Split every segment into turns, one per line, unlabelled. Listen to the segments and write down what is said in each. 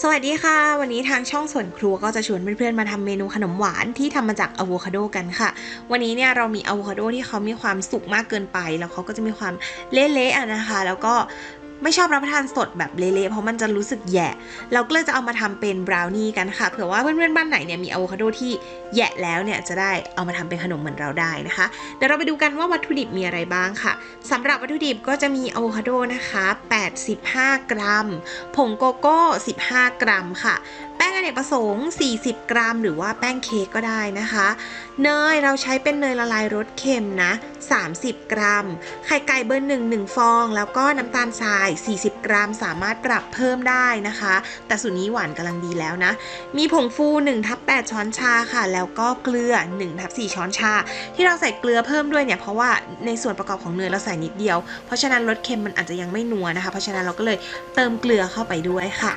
สวัสดีค่ะ วันนี้ทางช่องส่วนครัวก็จะชวนเพื่อนๆมาทำเมนูขนมหวานที่ทำมาจากอะโวคาโดกันค่ะ วันนี้เนี่ยเรามีอะโวคาโดที่เขามีความสุกมากเกินไป แล้วเขาก็จะมีความเละๆนะคะ แล้วก็ ไม่ชอบรับประทานสดแบบเละๆเพราะมันจะรู้สึกแย่เราก็เลยจะเอามาทำเป็นบราวนี่กันค่ะเผื่อว่าเพื่อนๆบ้านไหนเนี่ยมีอะโวคาโดที่แย่แล้วเนี่ยจะได้เอามาทำเป็นขนมเหมือนเราได้นะคะเดี๋ยวเราไปดูกันว่าวัตถุดิบมีอะไรบ้างค่ะสำหรับวัตถุดิบก็จะมีอะโวคาโดนะคะ 85 กรัม ผงโกโก้ 15 กรัมค่ะ ป้งอเนกประสงค์ 40 กรัม หรือว่าแป้งเค้กก็ได้นะคะ เนยเราใช้เป็นเนยละลายรสเค็มนะ 30 กรัม ไข่ไก่เบอร์หนึ่งหนึ่งฟอง แล้วก็น้ำตาลทราย 40 กรัม สามารถปรับเพิ่มได้นะคะ แต่สูตรนี้หวานกำลังดีแล้วนะ มีผงฟู1ทับ8ช้อนชาค่ะ แล้วก็เกลือ1ทับ4ช้อนชา ที่เราใส่เกลือเพิ่มด้วยเนี่ย เพราะว่าในส่วนประกอบของเนยเราใส่นิดเดียว เพราะฉะนั้นรสเค็มมันอาจจะยังไม่นัวนะคะ เพราะฉะนั้นเราก็เลยเติมเกลือเข้าไปด้วยค่ะ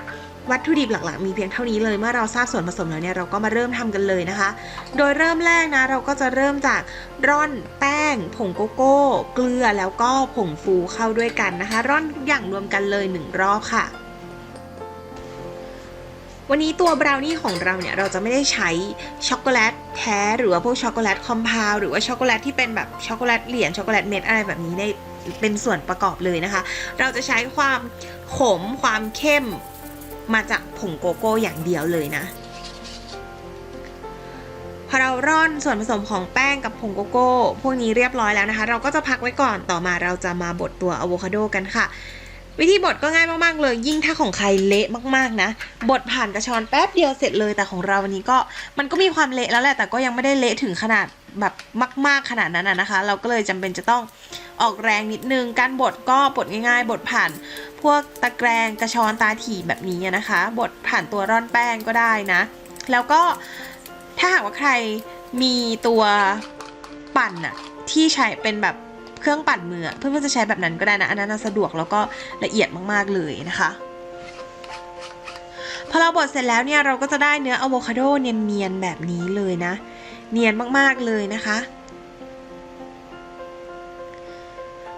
วัตถุดิบหลักๆ มีเพียงเท่านี้เลย เมื่อเราทราบส่วนผสมแล้วเนี่ยเราก็มาเริ่มทำกันเลยนะคะ โดยเริ่มแรกนะเราก็จะเริ่มจากร่อนแป้ง ผงโกโก้ เกลือแล้วก็ผงฟูเข้าด้วยกันนะคะ ร่อนทุกอย่างรวมกันเลยหนึ่งรอบค่ะวันนี้ตัวบราวนี่ของเราเนี่ยเราจะไม่ได้ใช้ช็อกโกแลตแท้หรือว่าพวกช็อกโกแลตคอมเพลหรือว่าช็อกโกแลตที่เป็นแบบช็อกโกแลตเหรียญช็อกโกแลตเม็ดอะไรแบบนี้ในเป็นส่วนประกอบเลยนะคะ เราจะใช้ความขมความเข้ม มาจากผงโกโก้อย่างเดียวเลยนะ พอเราร่อนส่วนผสมของแป้งกับผงโกโก้ พวกนี้เรียบร้อยแล้วนะคะ เราก็จะพักไว้ก่อนต่อมาเราจะมาบดตัวอะโวคาโดกันค่ะ วิธีบดก็ง่ายมากๆเลย ยิ่งถ้าของใครเละมากๆนะบดผ่านกระชอนแป๊บเดียวเสร็จเลยแต่ของเราวันนี้ก็มันก็มีความเละแล้วแหละแต่ก็ยังไม่ได้เละถึงขนาด แบบมาก ๆขนาดนั้นนะคะ เราก็เลยจำเป็นจะต้องออกแรงนิดนึง การบดก็บดง่ายๆ บดผ่าน พวกตะแกรงกระชอนตาถี่แบบนี้นะคะ บดผ่านตัวร่อนแป้งก็ได้นะ แล้วก็ถ้าหากว่าใครมีตัวปั่นอะที่ใช้เป็นแบบเครื่องปั่นมือเพื่อนๆจะใช้แบบนั้นก็ได้นะ อันนั้นสะดวกแล้วก็ละเอียดมากๆเลยนะคะพอเราบดเสร็จแล้วเนี่ยเราก็จะได้เนื้ออะโวคาโดเนียนๆแบบนี้เลยนะ เนียนมากๆเลยนะคะ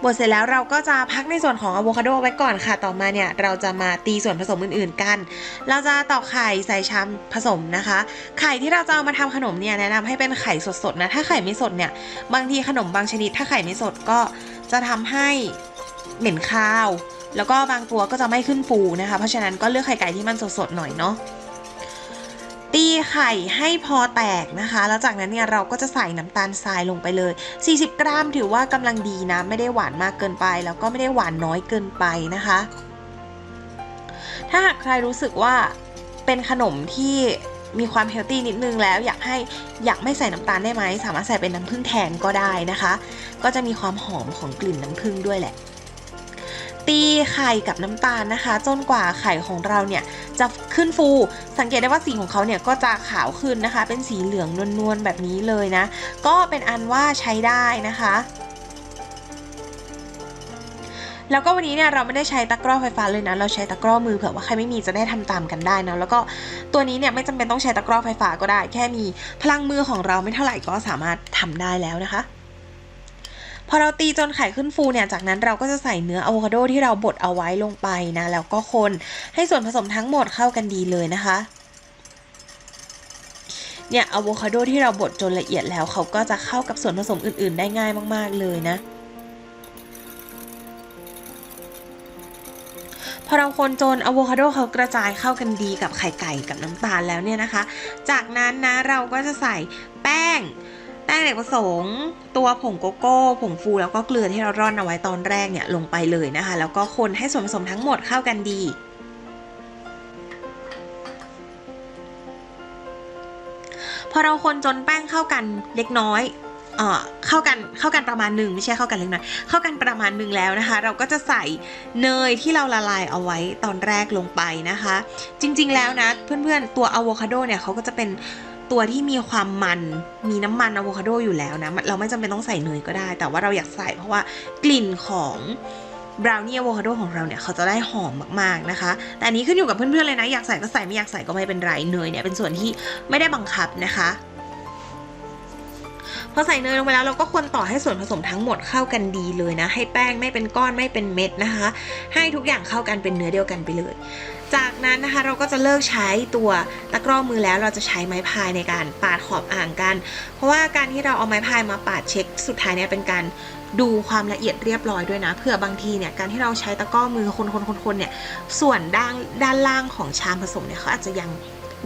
บดเสร็จแล้วเราก็จะพักในส่วนของอะโวคาโดไว้ก่อนค่ะ ต่อมาเนี่ยเราจะมาตีส่วนผสมอื่นๆกัน เราจะตอกไข่ใส่ชามผสมนะคะ ไข่ที่เราจะเอามาทำขนมเนี่ยแนะนำให้เป็นไข่สดๆนะ ถ้าไข่ไม่สดเนี่ยบางทีขนมบางชนิด ถ้าไข่ไม่สดก็จะทำให้เหม็นคาว แล้วก็บางตัวก็จะไม่ขึ้นฟูนะคะ เพราะฉะนั้นก็เลือกไข่ไก่ที่มันสดๆหน่อยเนาะ ไข่ให้พอแตกนะคะ แล้วจากนั้นเนี่ยเราก็จะใส่น้ำตาลทรายลงไปเลย 40 กรัมถือว่ากำลังดีนะ ไม่ได้หวานมากเกินไป แล้วก็ไม่ได้หวานน้อยเกินไปนะคะ ถ้าหากใครรู้สึกว่าเป็นขนมที่มีความเฮลตี้นิดนึงแล้วอยากให้อยากไม่ใส่น้ำตาลได้ไหม สามารถใส่เป็นน้ำผึ้งแทนก็ได้นะคะ ก็จะมีความหอมของกลิ่นน้ำผึ้งด้วยแหละ ตีไข่กับน้ำตาลนะคะ จนกว่าไข่ของเราเนี่ยจะขึ้นฟู สังเกตได้ว่าสีของเขาเนี่ยก็จะขาวขึ้นนะคะ เป็นสีเหลืองนวลๆแบบนี้เลยนะ ก็เป็นอันว่าใช้ได้นะคะแล้วก็วันนี้เนี่ยเราไม่ได้ใช้ตะกร้อไฟฟ้าเลยนะ เราใช้ตะกร้อมือเผื่อว่าใครไม่มีจะได้ทำตามกันได้นะ แล้วก็ตัวนี้เนี่ยไม่จำเป็นต้องใช้ตะกร้อไฟฟ้าก็ได้ แค่มีพลังมือของเราไม่เท่าไหร่ก็สามารถทำได้แล้วนะคะ พอเราตีจนไข่ขึ้นฟูเนี่ย จากนั้นเราก็จะใส่เนื้ออะโวคาโดที่เราบดเอาไว้ลงไปนะ แล้วก็คนให้ส่วนผสมทั้งหมดเข้ากันดีเลยนะคะ เนี่ยอะโวคาโดที่เราบดจนละเอียดแล้วเขาก็จะเข้ากับส่วนผสมอื่น ๆ ได้ง่ายมาก ๆ เลยนะพอเราคนจนอะโวคาโดเขากระจายเข้ากันดีกับไข่ไก่กับน้ำตาลแล้วเนี่ยนะคะ จากนั้นนะเราก็จะใส่ แป้งเด็กผสมตัวผงโกโก้ผงฟูแล้วก็เกลือที่เราร่อนเอาไว้ตอนแรกเนี่ยลงไปเลยนะคะ แล้วก็คนให้ส่วนผสมทั้งหมดเข้ากันดีพอเราคนจนแป้งเข้ากันเล็กน้อยเอ่อเข้ากันเข้ากันประมาณหนึ่งไม่ใช่เข้ากันเล็กน้อยเข้ากันประมาณหนึ่งแล้วนะคะ เราก็จะใส่เนยที่เราละลายเอาไว้ตอนแรกลงไปนะคะ จริงๆแล้วนะเพื่อนๆตัวอะโวคาโดเนี่ยเขาก็จะเป็น ตัวที่มีความมันมีน้ำมันอะโวคาโดอยู่แล้วนะ เราไม่จำเป็นต้องใส่เนยก็ได้ แต่ว่าเราอยากใส่เพราะว่ากลิ่นของบราวนี่อะโวคาโดของเราเนี่ยเขาจะได้หอมมากๆนะคะ แต่อันนี้ขึ้นอยู่กับเพื่อนๆเลยนะ อยากใส่ก็ใส่ไม่อยากใส่ก็ไม่เป็นไรเนยเนี่ยเป็นส่วนที่ไม่ได้บังคับนะคะ อใส่เนยลงไปแล้วเราก็คนต่อให้ส่วนผสมทั้งหมดเข้ากันดีเลยนะ ให้แป้งไม่เป็นก้อนไม่เป็นเม็ดนะคะ ให้ทุกอย่างเข้ากันเป็นเนื้อเดียวกันไปเลย จากนั้นนะคะเราก็จะเลิกใช้ตัวตะกร้อมือแล้วเราจะใช้ไม้พายในการปาดขอบอ่างกัน เพราะว่าการที่เราเอาไม้พายมาปาดเช็คสุดท้ายเนี่ยเป็นการดูความละเอียดเรียบร้อยด้วยนะเผื่อบางทีเนี่ยการที่เราใช้ตะกร้อมือคนๆๆเนี่ยส่วนด้านด้านล่างของชามผสมเนี่ยเขาอาจจะยัง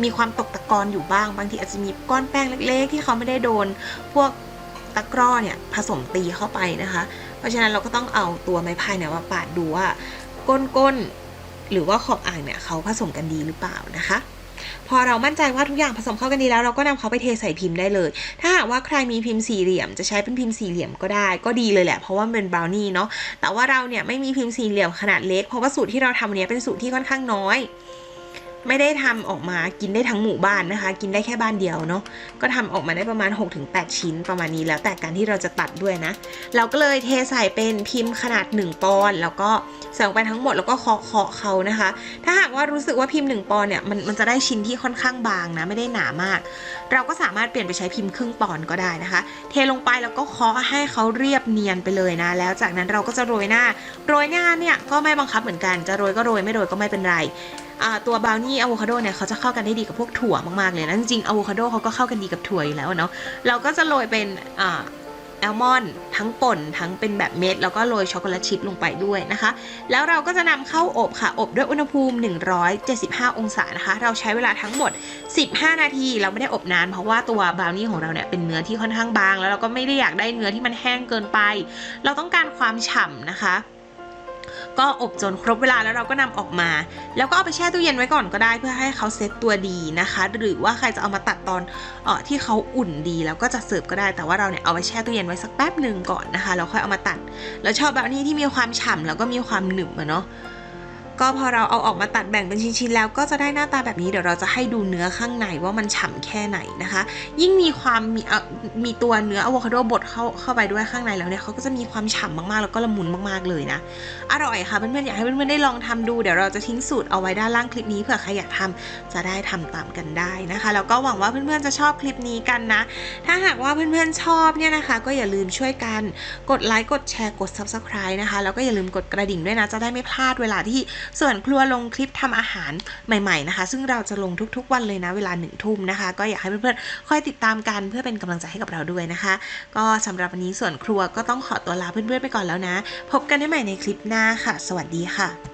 มีความตกตะกอนอยู่บ้าง บางทีอาจจะมีก้อนแป้งเล็ก ๆ ที่เขาไม่ได้โดน พวกตะกร้อเนี่ยผสมตีเข้าไปนะคะ เพราะฉะนั้นเราก็ต้องเอาตัวไม้พายเนี่ยมาปาดดูว่าก้นๆหรือว่าขอบอ่างเนี่ยเขาผสมกันดีหรือเปล่านะคะพอเรามั่นใจว่าทุกอย่างผสมเข้ากันดีแล้วเราก็นำเขาไปเทใส่พิมพ์ได้เลย ถ้าหากว่าใครมีพิมพ์สี่เหลี่ยม จะใช้เป็นพิมพ์สี่เหลี่ยมก็ได้ ก็ดีเลยแหละ เพราะว่ามันเป็นบราวนี่เนาะ แต่ว่าเราเนี่ยไม่มีพิมพ์สี่เหลี่ยมขนาดเล็ก เพราะว่าสูตรที่เราทำวันนี้เป็นสูตรที่ค่อนข้างน้อย ไม่ได้ทำออกมากินได้ทั้งหมู่บ้านนะคะ กินได้แค่บ้านเดียวเนาะก็ทำออกมาได้ประมาณ 6-8 ชิ้นประมาณนี้แล้วแต่การที่เราจะตัดด้วยนะ เราก็เลยเทใส่เป็นพิมพ์ขนาด 1 ปอนด์แล้วก็ใส่ลงไปทั้งหมดแล้วก็เคาะเคาะเขานะคะ ถ้าหากว่ารู้สึกว่าพิมพ์ 1 ปอนด์เนี่ยมันมันจะได้ชิ้นที่ค่อนข้างบางนะไม่ได้หนามาก เราก็สามารถเปลี่ยนไปใช้พิมพ์ครึ่งปอนด์ก็ได้นะคะ เทลงไปแล้วก็เคาะให้เขาเรียบเนียนไปเลยนะ แล้วจากนั้นเราก็จะโรยหน้า โรยหน้าเนี่ยก็ไม่บังคับเหมือนกันจะโรยก็โรยไม่โรยก็ไม่เป็นไร ตัวบราวนี่อะโวคาโดเนี่ยเขาจะเข้ากันได้ดีกับพวกถั่วมากๆเลยนะจริงๆอะโวคาโดเขาก็เข้ากันดีกับถั่วอยู่แล้วเนาะเราก็จะโรยเป็นอ่าแอลมอนด์ทั้งป่นทั้งเป็นแบบเม็ด แล้วก็โรยช็อกโกแลตชิพลงไปด้วยนะคะ แล้วเราก็จะนำเข้าอบค่ะ อบด้วยอุณหภูมิ 175 องศานะคะ เราใช้เวลาทั้งหมด 15 นาที เราไม่ได้อบนาน เพราะว่าตัวบราวนี่ของเราเนี่ยเป็นเนื้อที่ค่อนข้างบาง แล้วเราก็ไม่ได้อยากได้เนื้อที่มันแห้งเกินไป เราต้องการความฉ่ำนะคะ ก็อบจนครบเวลาแล้วเราก็นำออกมา แล้วก็เอาไปแช่ตู้เย็นไว้ก่อนก็ได้เพื่อให้เขาเซ็ตตัวดีนะคะ หรือว่าใครจะเอามาตัดตอนเออที่เขาอุ่นดีแล้วก็จะเสิร์ฟก็ได้ แต่ว่าเราเนี่ยเอาไปแช่ตู้เย็นไว้สักแป๊บหนึ่งก่อนนะคะแล้วค่อยเอามาตัด แล้วชอบแบบนี้ที่มีความฉ่ำแล้วก็มีความหนึบอะเนาะ ก็พอเราเอาออกมาตัดแบ่งเป็นชิ้นๆแล้วก็จะได้หน้าตาแบบนี้เดี๋ยวเราจะให้ดูเนื้อข้างในว่ามันฉ่ำแค่ไหนนะคะ ยิ่งมีความมีมีตัวเนื้ออะโวคาโดบดเข้าเข้าไปด้วยข้างในแล้วเนี่ยเขาก็จะมีความฉ่ำมากๆ แล้วก็ละมุนมากๆเลยนะ อร่อยค่ะเพื่อนๆอยากให้เพื่อนๆได้ลองทำดูเดี๋ยวเราจะทิ้งสูตรเอาไว้ด้านล่างคลิปนี้เผื่อใครอยากทำจะได้ทำตามกันได้นะคะแล้วก็หวังว่าเพื่อนๆจะชอบคลิปนี้กันนะ ถ้าหากว่าเพื่อนๆชอบเนี่ยนะคะ ก็อย่าลืมช่วยกันกดไลค์กดแชร์กด subscribe นะคะแล้วก็อย่าลืมกดกระดิ่งด้วยนะจะได้ไม่พลาดเวลาที่ส่วนครัวลงคลิปทำอาหารใหม่ๆนะคะ ซึ่งเราจะลงทุกๆวันเลยนะเวลาหนึ่งทุ่มนะคะ ก็อยากให้เพื่อนๆคอยติดตามกันเพื่อเป็นกำลังใจให้กับเราด้วยนะคะ ก็สำหรับวันนี้ส่วนครัวก็ต้องขอตัวลาเพื่อนๆไปก่อนแล้วนะ พบกันได้ใหม่ในคลิปหน้าค่ะ สวัสดีค่ะ